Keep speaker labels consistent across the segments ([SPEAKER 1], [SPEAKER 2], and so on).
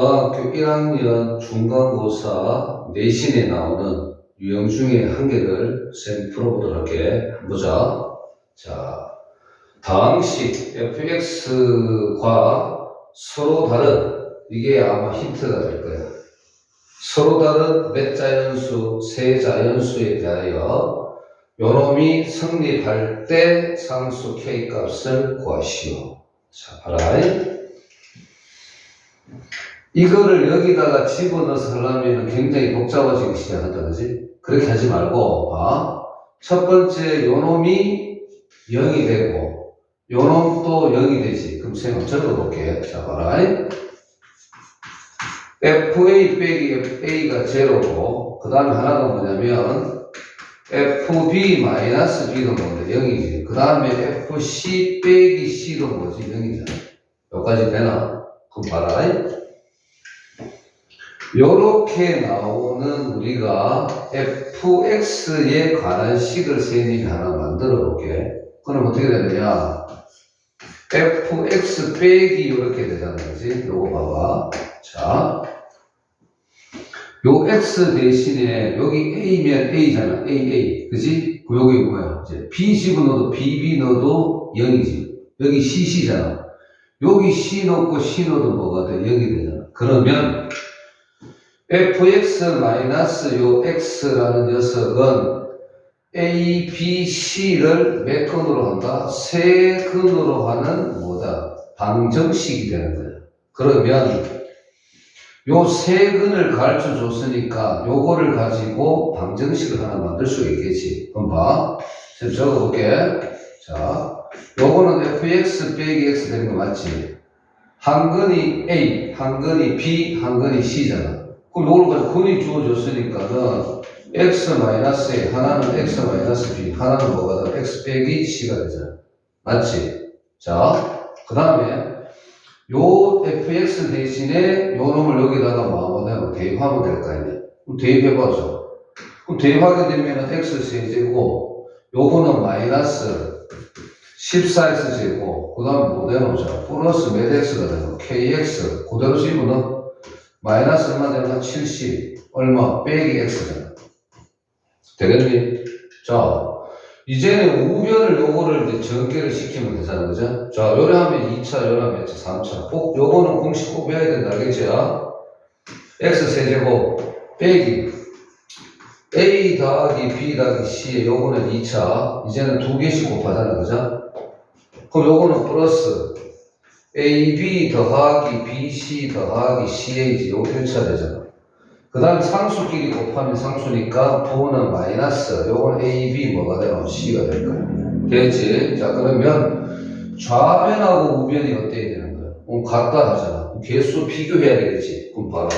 [SPEAKER 1] 고등학교 1학년 중간고사 내신에 나오는 유형 중에 한 개를 쌤 풀어보도록 할게. 보자. 자, 다항식 fx과 서로 다른 이게 아마 힌트가 될 거야. 서로 다른 몇 자연수, 세 자연수에 대하여 요놈이 성립할 때 상수 k 값을 구하시오. 자, 봐라. 이거를 여기다가 집어넣어서 하려면 굉장히 복잡해지기 시작한다, 그지? 그렇게 하지 말고, 봐. 첫 번째, 요놈이 0이 되고, 요놈도 0이 되지. 그럼 쌤 적어볼게. 자, 봐라. FA 빼기 FA가 제로고, 그 다음에 하나가 뭐냐면, FB 마이너스 B도 뭔데? 0이지. 그 다음에 FC 빼기 C도 뭐지? 0이잖아. 여기까지 되나? 그럼 봐라. 요렇게 나오는 우리가 fx에 관한 식을 쌤이 하나 만들어 볼게. 그럼 어떻게 되느냐? fx 빼기 이렇게 되잖아, 그지? 요거 봐봐. 자, 요 x 대신에 여기 a면 a잖아, aa, 그지? 그 여기 뭐야? 이제 b 집어넣어도 bb 넣어도 0이지. 여기 cc잖아. 여기 c 넣고 c 넣어도 뭐가 돼? 0이 되잖아. 그러면 fx 마이너스 요 x라는 녀석은 a, b, c를 몇 근으로 한다? 세 근으로 하는 뭐다? 방정식이 되는 거야. 그러면 요 세 근을 가르쳐 줬으니까 요거를 가지고 방정식을 하나 만들 수가 있겠지. 그럼 봐. 지금 적어볼게. 자, 요거는 fx 빼기 x 되는 거 맞지? 한 근이 a, 한 근이 b, 한 근이 c잖아. 그럼 요걸 가지고 근이 주어졌으니까는 x 마이너스 a, 하나는 x 마이너스 b, 하나는 뭐가 다 x 빼기 c가 되잖아. 맞지? 자, 그 다음에 요 fx 대신에 요 놈을 여기다가 뭐하면 대입하면 될 거 아니야. 그럼 대입해봐줘. 그럼 대입하게 되면은 x 세제곱, 요거는 마이너스 14x 제곱, 그 다음 뭐 내놓자. 플러스 몇 x가 되고, kx, 그대로 집어넣어. 마이너스 얼마 되나? 70. 얼마? 빼기 x잖아. 되겠니? 자, 이제는 우변을 요거를 이제 전개를 시키면 되잖아, 그죠? 자, 요래 하면 2차, 요래 하면 3차. 꼭, 요거는 공식 꼭 외워야 된다, 알겠죠? x 세제곱, 빼기. a 더하기 b 더하기 c, 요거는 2차. 이제는 두 개씩 곱하잖아, 그죠? 그럼 요거는 플러스. AB 더하기 BC 더하기 CA지 요 1차 되잖아. 그 다음에 상수끼리 곱하면 상수니까 부호는 마이너스 요건 AB 뭐가 되나 C가 될 거야. 됐지? 자 그러면 좌변하고 우변이 어때야 되는 거야? 그럼 같다 하잖아. 개수 비교해야 되겠지. 그럼 봐라.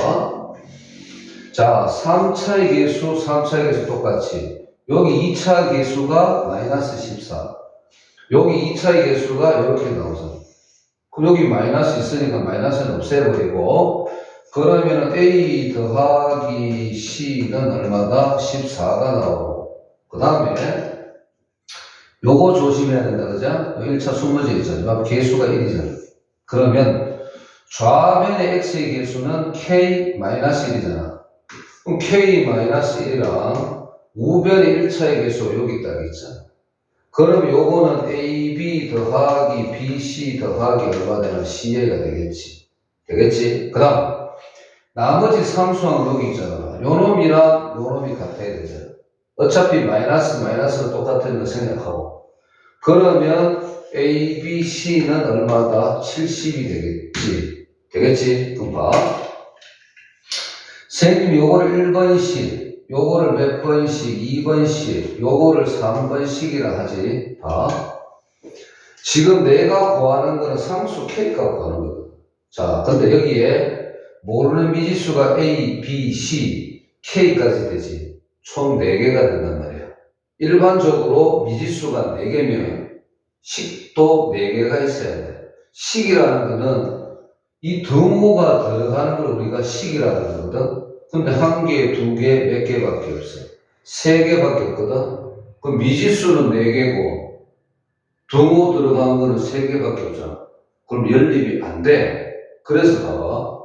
[SPEAKER 1] 자 3차의 개수 3차의 개수 똑같이 여기 2차 개수가 마이너스 14 여기 2차의 개수가 이렇게 나오잖아. 여기 마이너스 있으니까 마이너스는 없애버리고 그러면은 A 더하기 C는 얼마다? 14가 나오고 그 다음에 요거 조심해야 된다 그죠? 1차 숨어져 있잖아 개수가 1이잖아 그러면 좌변의 X의 개수는 K 마이너스 1이잖아 그럼 K 마이너스 1이랑 우변의 1차의 개수 여기 딱 있잖아 그럼 요거는 AB 더하기 BC 더하기 얼마 되나 CA가 되겠지. 되겠지? 그 다음, 나머지 삼수항 여기 있잖아. 요 놈이랑 요 놈이 같아야 되잖아. 어차피 마이너스 마이너스는 똑같은 거 생각하고. 그러면 A, B, C는 얼마다? 70이 되겠지. 되겠지? 봐. 선생님 요거를 1번씩 요거를 몇 번씩, 2번씩, 요거를 3번씩이라 하지. 봐. 지금 내가 구하는 거는 상수 K가 구하는 거거든. 자, 근데 여기에 모르는 미지수가 A, B, C, K까지 되지. 총 4개가 된단 말이야. 일반적으로 미지수가 4개면 식도 4개가 있어야 돼. 식이라는 거는 이 등호가 들어가는 걸 우리가 식이라고 그러거든. 근데 한 개, 두 개, 몇 개밖에 없어. 세 개밖에 없거든. 그럼 미지수는 네 개고, 등호 들어간 거는 세 개밖에 없잖아. 그럼 연립이 안 돼. 그래서 봐봐.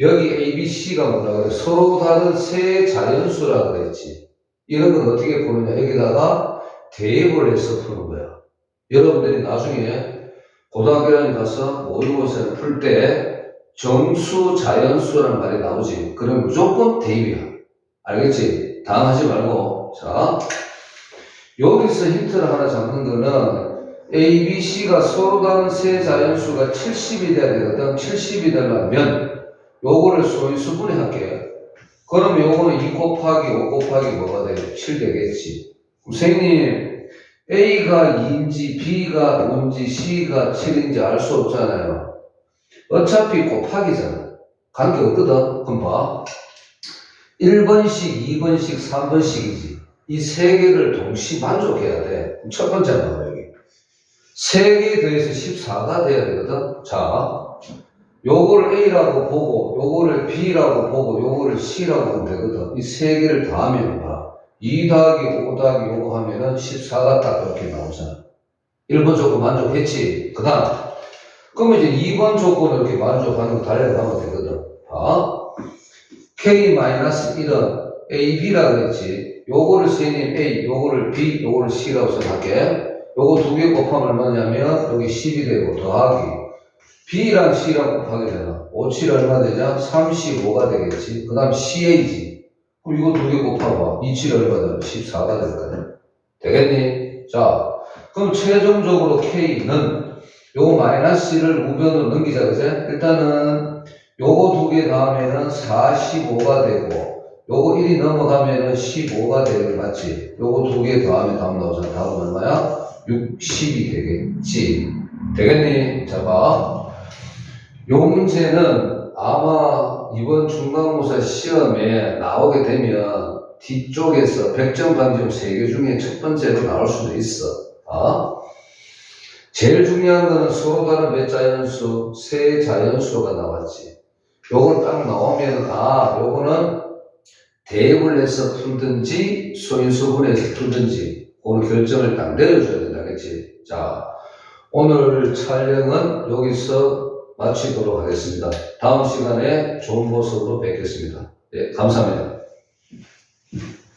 [SPEAKER 1] 여기 A, B, C가 뭐라 그래? 서로 다른 세 자연수라 그랬지. 이런 건 어떻게 푸느냐? 여기다가 대입을 해서 푸는 거야. 여러분들이 나중에 고등학교 에 가서 모의고사를 풀 때 정수, 자연수라는 말이 나오지. 그럼 무조건 대입이야. 알겠지? 당하지 말고. 자, 여기서 힌트를 하나 잡는 거는 A, B, C가 서로 다른 세 자연수가 70이 돼야 되거든. 70이 되려면 요거를 소인수 분해 할게. 그럼 요거는 2 곱하기 5 곱하기 뭐가 돼요? 7 되겠지. 선생님, A가 2인지 B가 5인지 C가 7인지 알 수 없잖아요. 어차피 곱하기잖아. 관계 없거든. 그럼 봐. 1번씩, 2번씩, 3번씩이지. 이 세 개를 동시 만족해야 돼. 첫 번째 봐봐, 여기. 세개 더해서 14가 돼야 되거든. 자, 요거를 A라고 보고, 요거를 B라고 보고, 요거를 C라고 하면 되거든. 이 세 개를 더하면 봐. 2 더하기 5 더하기 요거 하면은 14가 딱 이렇게 나오잖아. 1번 조건 만족했지. 그 다음. 그러면 이제 2번 조건을 이렇게 만족하는 거 달려가면 되거든. 봐. K-1은 A, B라 그랬지. 요거를 세님 A, 요거를 B, 요거를 C라고 생각할게. 요거 두 개 곱하면 얼마냐면 여기 10이 되고 더하기 B랑 C랑 곱하게 되나? 5, 7 얼마 되냐? 35가 되겠지. 그 다음 CA지. 그럼 이거 두 개 곱하봐. 2, 7 얼마 되나? 14가 될 거야. 되겠니? 자, 그럼 최종적으로 K는 요거 마이너스를 우변으로 넘기자, 그제? 일단은 요거 두 개 다음에는 45가 되고 요거 1이 넘어가면은 15가 되는 거 맞지? 요거 두개 더하면 다음 나오잖아. 다음 얼마야? 60이 되겠지. 되겠니? 자, 봐. 요 문제는 아마 이번 중간고사 시험에 나오게 되면 뒤쪽에서 100점 반점 3개 중에 첫 번째로 나올 수도 있어. 아? 제일 중요한 거는 서로 다른 몇 자연수, 세 자연수가 나왔지. 요걸 딱 나오면, 아, 요거는 대입을 해서 풀든지, 소인수분해서 풀든지, 그걸 결정을 딱 내려줘야 된다, 그치? 자, 오늘 촬영은 여기서 마치도록 하겠습니다. 다음 시간에 좋은 모습으로 뵙겠습니다. 예, 감사합니다.